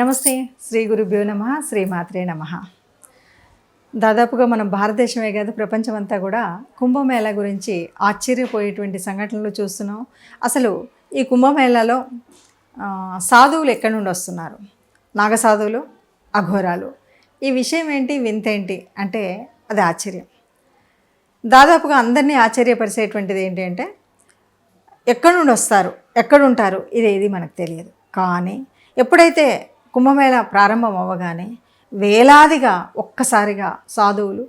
నమస్తే శ్రీ గురుభ్యో నమ శ్రీమాత్రే నమ. దాదాపుగా మనం భారతదేశమే కాదు ప్రపంచం అంతా కూడా కుంభమేళా గురించి ఆశ్చర్యపోయేటువంటి సంఘటనలు చూస్తున్నాం. అసలు ఈ కుంభమేళాలో సాధువులు ఎక్కడి నుండి వస్తున్నారు? నాగసాధువులు అఘోరాలు. ఈ విషయం ఏంటి వింతేంటి అంటే అది ఆశ్చర్యం. దాదాపుగా అందరినీ ఆశ్చర్యపరిచేటువంటిది ఏంటి అంటే ఎక్కడి నుండి వస్తారు ఎక్కడుంటారు ఇదేది మనకు తెలియదు. కానీ ఎప్పుడైతే కుంభమేళ ప్రారంభం అవ్వగానే వేలాదిగా ఒక్కసారిగా సాధువులు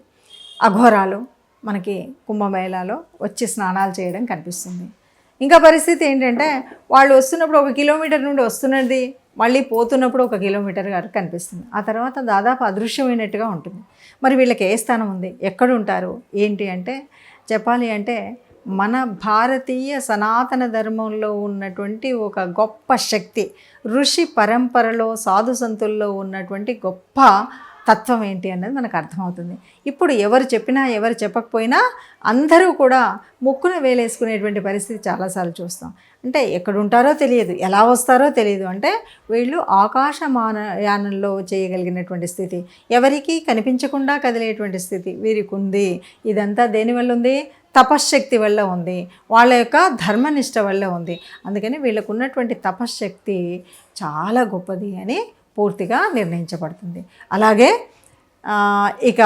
అఘోరాలు మనకి కుంభమేళాలో వచ్చి స్నానాలు చేయడం కనిపిస్తుంది. ఇంకా పరిస్థితి ఏంటంటే వాళ్ళు వస్తున్నప్పుడు ఒక కిలోమీటర్ నుండి వస్తున్నది మళ్ళీ పోతున్నప్పుడు ఒక కిలోమీటర్ గారు కనిపిస్తుంది. ఆ తర్వాత దాదాపు అదృశ్యమైనట్టుగా ఉంటుంది. మరి వీళ్ళకి ఏ స్థానం ఉంది? ఎక్కడ ఉంటారు? ఏంటి అంటే చెప్పాలి అంటే మన భారతీయ సనాతన ధర్మంలో ఉన్నటువంటి ఒక గొప్ప శక్తి ఋషి పరంపరలో సాధు సంతుల్లో ఉన్నటువంటి గొప్ప తత్వం ఏంటి అన్నది మనకు అర్థమవుతుంది. ఇప్పుడు ఎవరు చెప్పినా ఎవరు చెప్పకపోయినా అందరూ కూడా ముక్కున వేలేసుకునేటువంటి పరిస్థితి చాలాసార్లు చూస్తాం. అంటే ఎక్కడుంటారో తెలియదు ఎలా వస్తారో తెలియదు. అంటే వీళ్ళు ఆకాశమాన యానంలో చేయగలిగినటువంటి స్థితి ఎవరికీ కనిపించకుండా కదిలేటువంటి స్థితి. వీరికి ఉంది ఇదంతా దేనివల్ల ఉంది? తపశ్శక్తి వల్ల ఉంది. వాళ్ళ యొక్క ధర్మనిష్ట వల్ల ఉంది. అందుకని వీళ్ళకు ఉన్నటువంటి తపశ్శక్తి చాలా గొప్పది అని పూర్తిగా నిర్ణయించబడుతుంది. అలాగే ఇక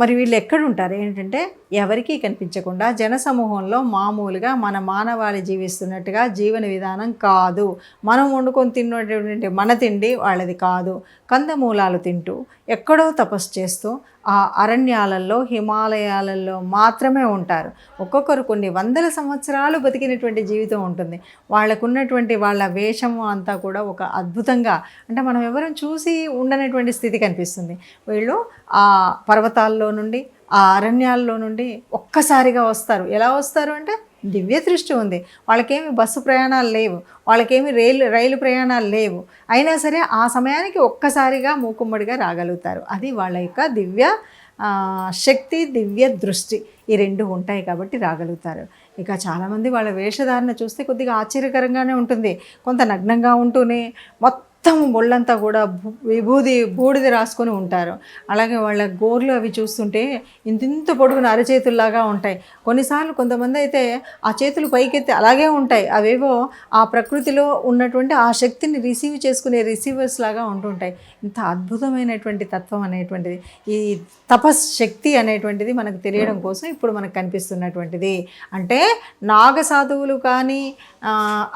మరి వీళ్ళు ఎక్కడుంటారు? ఏంటంటే ఎవరికీ కనిపించకుండా జనసమూహంలో మామూలుగా మన మానవాళి జీవిస్తున్నట్టుగా జీవన విధానం కాదు. మనం వండుకొని తిన్నటువంటి మన తిండి వాళ్ళది కాదు. కందమూలాలు తింటూ ఎక్కడో తపస్సు చేస్తూ ఆ అరణ్యాలలో హిమాలయాలలో మాత్రమే ఉంటారు. ఒక్కొక్కరు కొన్ని వందల సంవత్సరాలు బతికినటువంటి జీవితం ఉంటుంది. వాళ్ళకున్నటువంటి వాళ్ళ వేషము అంతా కూడా ఒక అద్భుతంగా అంటే మనం ఎవరం చూసి ఉండనటువంటి స్థితి కనిపిస్తుంది. వీళ్ళు ఆ పర్వతాల్లో నుండి ఆ అరణ్యాల్లో నుండి ఒక్కసారిగా వస్తారు. ఎలా వస్తారు అంటే దివ్య దృష్టి ఉంది. వాళ్ళకేమి బస్సు ప్రయాణాలు లేవు. వాళ్ళకేమి రైలు రైలు ప్రయాణాలు లేవు. అయినా సరే ఆ సమయానికి ఒక్కసారిగా మూకుమ్మడిగా రాగలుగుతారు. అది వాళ్ళ యొక్క దివ్య శక్తి దివ్య దృష్టి. ఈ రెండు ఉంటాయి కాబట్టి రాగలుగుతారు. ఇక చాలామంది వాళ్ళ వేషధారణ చూస్తే కొద్దిగా ఆశ్చర్యకరంగానే ఉంటుంది. కొంత నగ్నంగా ఉంటూనే మొత్తం మొత్తం ఒళ్ళంతా కూడా భూ- విభూది బూడిద రాసుకొని ఉంటారు. అలాగే వాళ్ళ గోర్లు అవి చూస్తుంటే ఇంతింత పొడుగున అరచేతుల్లాగా ఉంటాయి. కొన్నిసార్లు కొంతమంది అయితే ఆ చేతులు పైకెత్తి అలాగే ఉంటాయి. అవేవో ఆ ప్రకృతిలో ఉన్నటువంటి ఆ శక్తిని రిసీవ్ చేసుకునే రిసీవర్స్ లాగా ఉంటుంటాయి. ఇంత అద్భుతమైనటువంటి తత్వం అనేటువంటిది. ఈ తపస్ శక్తి అనేటువంటిది మనకు తెలియడం కోసం ఇప్పుడు మనకు కనిపిస్తున్నటువంటిది. అంటే నాగ సాధువులు కానీ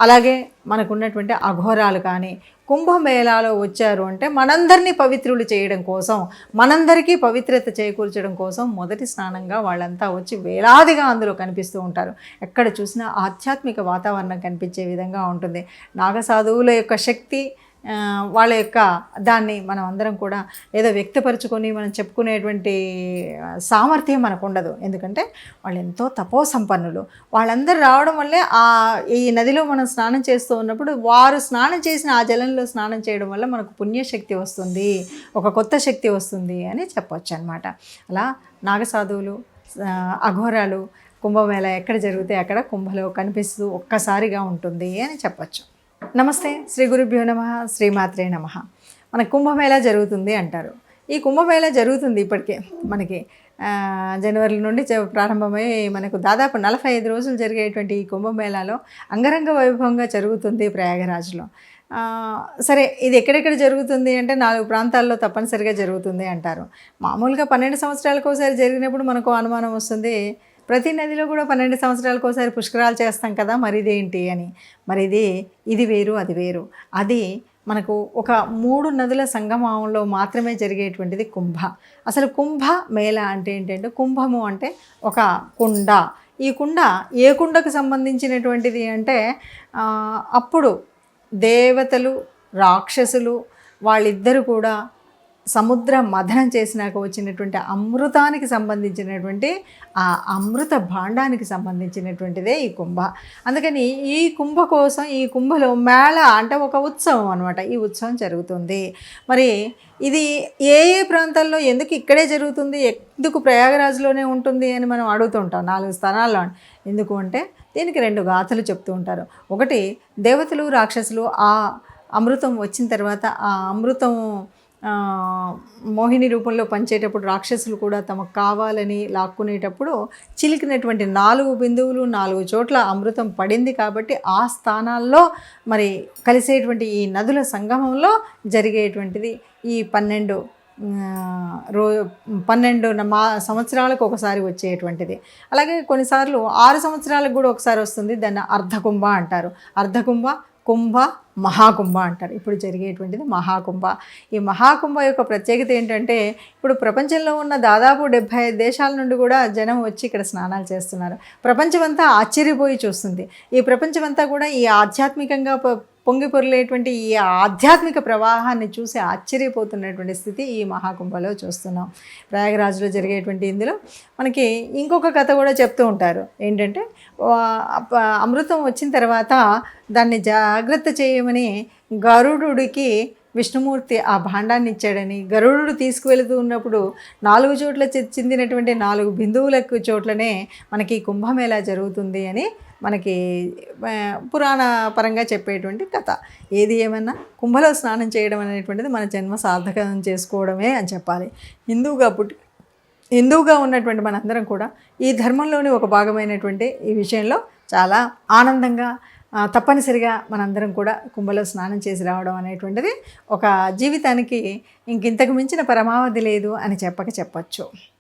అలాగే మనకున్నటువంటి అఘోరాలు కానీ కుంభమేళాలో వచ్చారు అంటే మనందరినీ పవిత్రులు చేయడం కోసం మనందరికీ పవిత్రత చేకూర్చడం కోసం మొదటి స్నానంగా వాళ్ళంతా వచ్చి వేలాదిగా అందులో కనిపిస్తూ ఉంటారు. ఎక్కడ చూసినా ఆధ్యాత్మిక వాతావరణం కనిపించే విధంగా ఉంటుంది. నాగసాధువుల యొక్క శక్తి వాళ్ళ యొక్క దాన్ని మనం అందరం కూడా ఏదో వ్యక్తపరచుకొని మనం చెప్పుకునేటువంటి సామర్థ్యం మనకు ఉండదు ఎందుకంటే వాళ్ళు ఎంతో తపో సంపన్నులు వాళ్ళందరూ రావడం వల్లే ఆ ఈ నదిలో మనం స్నానం చేస్తూ ఉన్నప్పుడు వారు స్నానం చేసిన ఆ జలంలో స్నానం చేయడం వల్ల మనకు పుణ్యశక్తి వస్తుంది. ఒక కొత్త శక్తి వస్తుంది అని చెప్పొచ్చు అనమాట అలా నాగసాధువులు అఘోరాలు కుంభమేళ ఎక్కడ జరిగితే అక్కడ కుంభలో కనిపిస్తూ ఒక్కసారిగా ఉంటుంది అని చెప్పచ్చు. నమస్తే శ్రీ గురుభ్యో నమ శ్రీమాత్రే నమ. మన కుంభమేళ జరుగుతుంది అంటారు. ఈ కుంభమేళ జరుగుతుంది ఇప్పటికే. మనకి జనవరి నుండి ప్రారంభమై మనకు దాదాపు నలభై ఐదు రోజులు జరిగేటువంటి ఈ కుంభమేళాలో అంగరంగ వైభవంగా జరుగుతుంది ప్రయాగరాజ్లో. సరే ఇది ఎక్కడెక్కడ జరుగుతుంది అంటే నాలుగు ప్రాంతాల్లో తప్పనిసరిగా జరుగుతుంది అంటారు. మామూలుగా పన్నెండు సంవత్సరాలకు ఒకసారి జరిగినప్పుడు మనకు అనుమానం వస్తుంది. ప్రతి నదిలో కూడా పన్నెండు సంవత్సరాలకు ఒకసారి పుష్కరాలు చేస్తాం కదా మరి ఇదేంటి అని. మరి ఇది ఇది వేరు అది వేరు. అది మనకు ఒక మూడు నదుల సంగమంలో మాత్రమే జరిగేటువంటిది కుంభ. అసలు కుంభ మేళ అంటే ఏంటంటే కుంభము అంటే ఒక కుండ. ఈ కుండ ఏ కుండకు సంబంధించినటువంటిది అంటే అప్పుడు దేవతలు రాక్షసులు వాళ్ళిద్దరూ కూడా సముద్ర మథనం చేసినాక వచ్చినటువంటి అమృతానికి సంబంధించినటువంటి ఆ అమృత భాండానికి సంబంధించినటువంటిదే ఈ కుంభ. అందుకని ఈ కుంభ కోసం ఈ కుంభలో మేళ అంటే ఒక ఉత్సవం అనమాట ఈ ఉత్సవం జరుగుతుంది. మరి ఇది ఏ ఏ ప్రాంతాల్లో ఎందుకు ఇక్కడే జరుగుతుంది ఎందుకు ప్రయాగరాజ్లోనే ఉంటుంది అని మనం అడుగుతుంటాం నాలుగు స్థానాల్లో. ఎందుకు అంటే దీనికి రెండు గాథలు చెప్తూ ఉంటారు. ఒకటి దేవతలు రాక్షసులు ఆ అమృతం వచ్చిన తర్వాత ఆ అమృతం మోహిని రూపంలో పంచేటప్పుడు రాక్షసులు కూడా తమకు కావాలని లాక్కునేటప్పుడు చిలికినటువంటి నాలుగు బిందువులు నాలుగు చోట్ల అమృతం పడింది కాబట్టి ఆ స్థానాల్లో మరి కలిసేటువంటి ఈ నదుల సంగమంలో జరిగేటువంటిది. ఈ పన్నెండు రో పన్నెండు మా సంవత్సరాలకు ఒకసారి వచ్చేటువంటిది. అలాగే కొన్నిసార్లు ఆరు సంవత్సరాలకు కూడా ఒకసారి వస్తుంది దాన్ని అర్ధకుంభ అంటారు. అర్ధకుంభ కుంభ మహాకుంభ అంటారు. ఇప్పుడు జరిగేటువంటిది మహాకుంభ. ఈ మహాకుంభ యొక్క ప్రత్యేకత ఏంటంటే ఇప్పుడు ప్రపంచంలో ఉన్న దాదాపు డెబ్భై ఐదు దేశాల నుండి కూడా జనం వచ్చి ఇక్కడ స్నానాలు చేస్తున్నారు. ప్రపంచమంతా ఆశ్చర్యపోయి చూస్తుంది. ఈ ప్రపంచమంతా కూడా ఈ ఆధ్యాత్మికంగా ప- పొంగి పొరలేటువంటి ఈ ఆధ్యాత్మిక ప్రవాహాన్ని చూసి ఆశ్చర్యపోతున్నటువంటి స్థితి ఈ మహాకుంభలో చూస్తున్నాం. ప్రయాగరాజులో జరిగేటువంటి ఇందులో మనకి ఇంకొక కథ కూడా చెప్తూ ఉంటారు. ఏంటంటే అమృతం వచ్చిన తర్వాత దాన్ని జాగ్రత్త చేయమని గరుడుడికి విష్ణుమూర్తి ఆ భాండాన్ని ఇచ్చాడని గరుడు తీసుకువెళుతూ ఉన్నప్పుడు నాలుగు చోట్ల చెందినటువంటి నాలుగు బిందువులకు చోట్లనే మనకి ఈ కుంభమేళా జరుగుతుంది అని మనకి పురాణ పరంగా చెప్పేటువంటి కథ. ఏది ఏమన్నా? కుంభలో స్నానం చేయడం అనేటువంటిది మన జన్మ సార్థకం చేసుకోవడమే అని చెప్పాలి. హిందువుగా పుట్టి హిందువుగా ఉన్నటువంటి మనందరం కూడా ఈ ధర్మంలోని ఒక భాగమైనటువంటి ఈ విషయంలో చాలా ఆనందంగా తప్పనిసరిగా మనందరం కూడా కుంభలో స్నానం చేసి రావడం అనేటువంటిది ఒక జీవితానికి ఇంకింతకు మించిన పరమావధి లేదు అని చెప్పక చెప్పచ్చు.